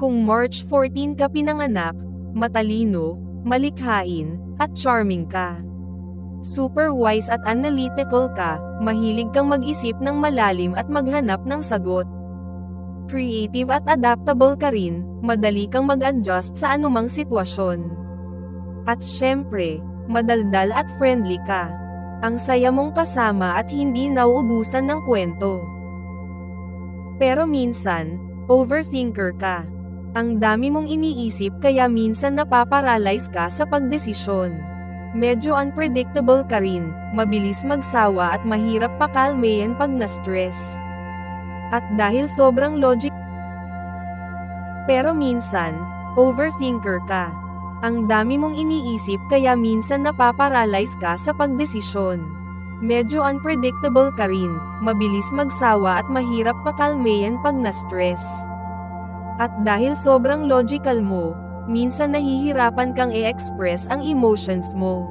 Kung March 14 ka pinanganak, matalino, malikhain, at charming ka. Super wise at analytical ka, mahilig kang mag-isip ng malalim at maghanap ng sagot. Creative at adaptable ka rin, madali kang mag-adjust sa anumang sitwasyon. At syempre, madaldal at friendly ka. Ang saya mong kasama at hindi nauubusan ng kwento. Pero minsan, overthinker ka. Ang dami mong iniisip kaya minsan napaparalyze ka sa pagdesisyon. Medyo unpredictable ka rin, mabilis magsawa at mahirap pakalmayan pag na-stress. At dahil sobrang logic Pero minsan, overthinker ka. Ang dami mong iniisip kaya minsan napaparalyze ka sa pagdesisyon. Medyo unpredictable ka rin, mabilis magsawa at mahirap pakalmayan pag na-stress. At dahil sobrang logical mo, minsan nahihirapan kang i-express ang emotions mo.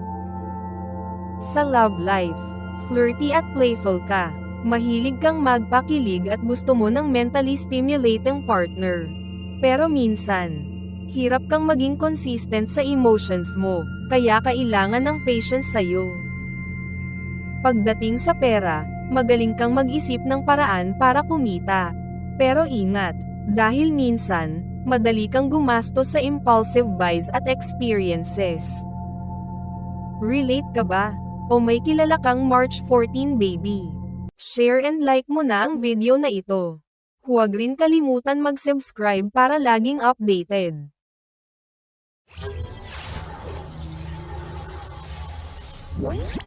Sa love life, flirty at playful ka. Mahilig kang magpakilig at gusto mo ng mentally stimulating partner. Pero minsan, hirap kang maging consistent sa emotions mo, kaya kailangan ng patience sa'yo. Pagdating sa pera, magaling kang mag-isip ng paraan para kumita. Pero ingat, dahil minsan, madali kang gumastos sa impulsive buys at experiences. Relate ka ba? O may kilala kang March 14 baby? Share and like mo na ang video na ito. Huwag rin kalimutan mag-subscribe para laging updated. What?